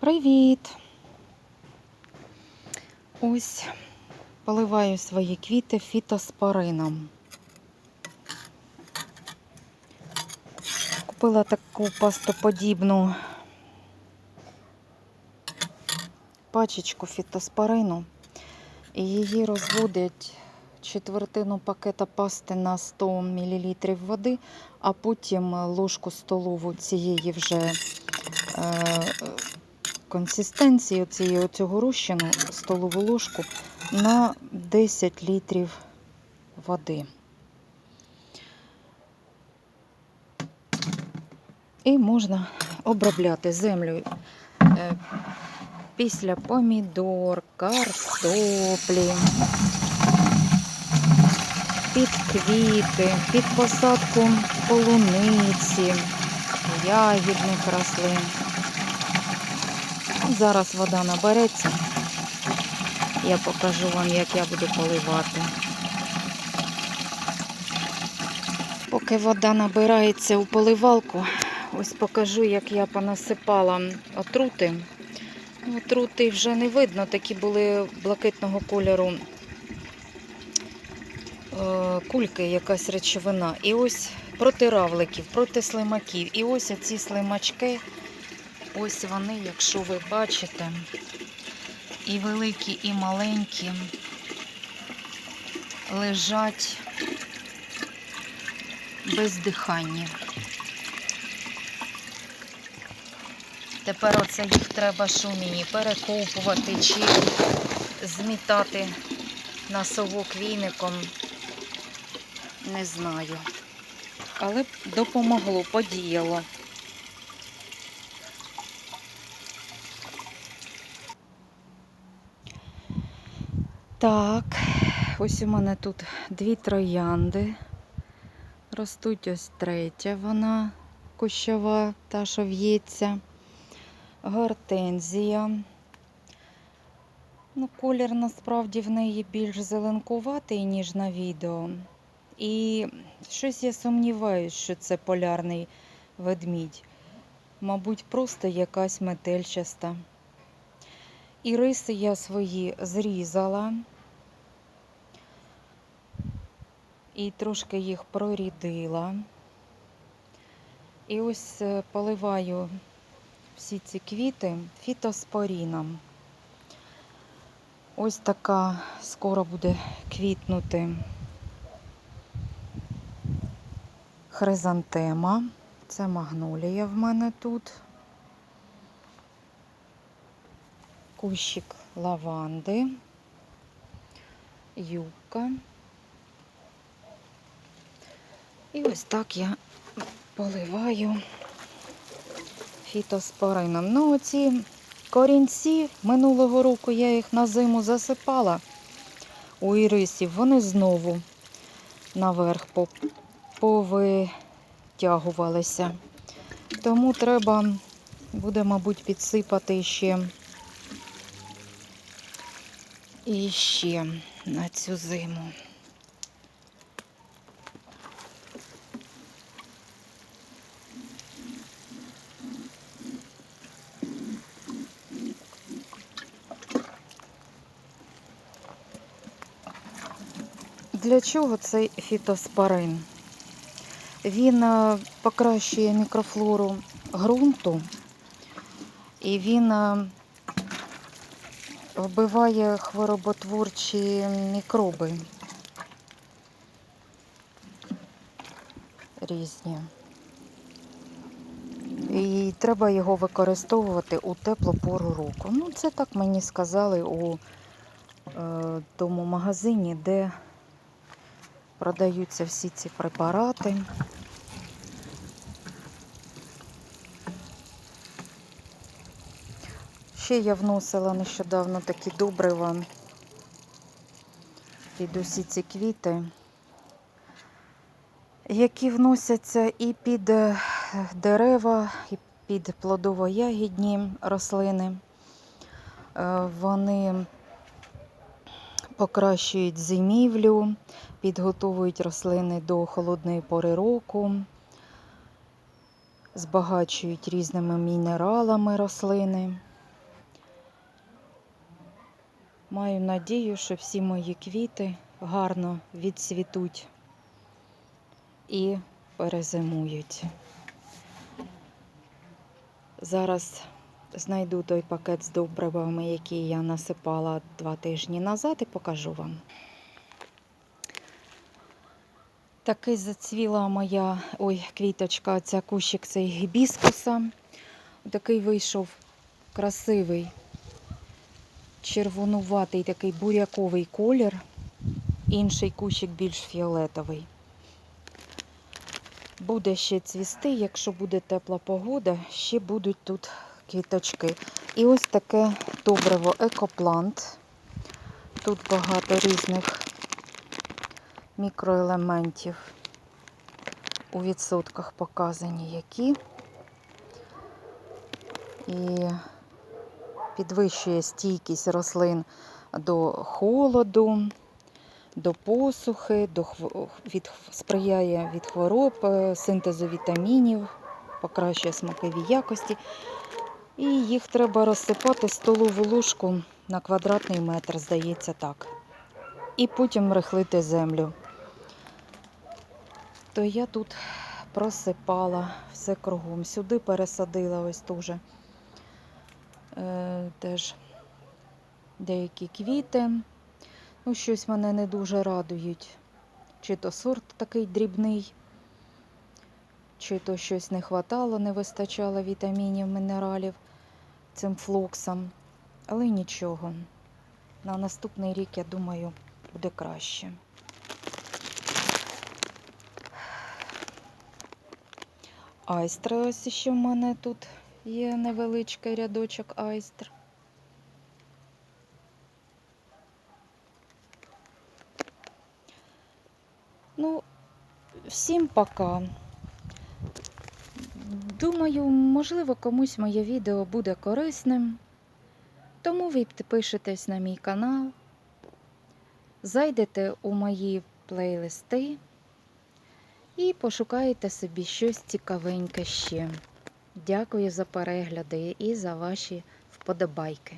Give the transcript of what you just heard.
Привіт! Ось поливаю свої квіти фітоспорином. Купила таку пастоподібну пачечку фітоспорину і її розводять четвертину пакета пасти на 100 мл води, а потім ложку столову цієї вже е, консистенції цієї цього розчину столову ложку на 10 літрів води. І можна обробляти землю е, після помідор, картоплі, під квіти, під посадку полуниці, ягідних рослин. Зараз вода набереться. Я покажу вам, як я буду поливати. Поки вода набирається у поливалку, ось покажу, як я понасипала отрути. Отрути вже не видно, такі були блакитного кольору е, кульки, якась речовина. І ось проти равликів, проти слимаків. І ось ці слимачки. Ось вони, якщо ви бачите, і великі, і маленькі, лежать бездиханні. Тепер оце їх треба шуміні перекопувати чи змітати на совок війником. Не знаю. Але допомогло, подіяло. Так, ось у мене тут дві троянди. Ростуть ось третя, вона кущова, та що в'ється. Гортензія. Ну, колір насправді в неї більш зеленкуватий, ніж на відео. І щось я сумніваюся, що це полярний ведмідь. Мабуть, просто якась метельчаста. І риси я свої зрізала. І трошки їх прорідила. І ось е, поливаю всі ці квіти фітоспоріном. Ось така скоро буде квітнути хризантема. Це магнолія в мене тут. Кущик лаванди, юбка. І ось так я поливаю фітоспорином. Ну, оці корінці минулого року я їх на зиму засипала у ірисів. Вони знову наверх повитягувалися. Тому треба буде, мабуть, підсипати ще і ще на цю зиму. Для чого цей фітоспорин? Він е, покращує мікрофлору ґрунту і він е, вбиває хвороботворчі мікроби різні. І треба його використовувати у теплу пору року. Ну, це так мені сказали у е, тому магазині, де продаються всі ці препарати. Ще я вносила нещодавно такі добрива під усі ці квіти, які вносяться і під е, дерева, і під плодово-ягідні рослини. Е, Вони покращують зимівлю, підготовують рослини до холодної пори року, збагачують різними мінералами рослини. Маю надію, що всі мої квіти гарно відсвітуть і перезимують. Зараз знайду той пакет з добривами, який я насипала два тижні назад, і покажу вам. Таки зацвіла моя ой, квіточка, ця кущик цей гібіскуса. Такий вийшов красивий, червонуватий такий буряковий колір. Інший кущик більш фіолетовий. Буде ще цвісти, якщо буде тепла погода, ще будуть тут квіточки. І ось таке добриво екоплант. Тут багато різних мікроелементів. У відсотках показані які. І підвищує стійкість рослин до холоду, до посухи, до від, сприяє від хвороб, е, синтезу вітамінів, покращує смакові якості. І їх треба розсипати столову ложку на квадратний метр, здається так. І потім рихлити землю. То я тут просипала все кругом. Сюди пересадила ось теж, е, теж деякі квіти. Ну, щось мене не дуже радують. Чи то сорт такий дрібний, чи то щось не хватало, не вистачало вітамінів, мінералів цим флоксам. Але нічого. На наступний рік, я думаю, буде краще. Айстри ось ще в мене тут є невеличкий рядочок айстр. Ну, всім пока. Думаю, можливо, комусь моє відео буде корисним. Тому ви підпишетесь на мій канал, зайдете у мої плейлисти і пошукаєте собі щось цікавеньке ще. Дякую за перегляди і за ваші вподобайки.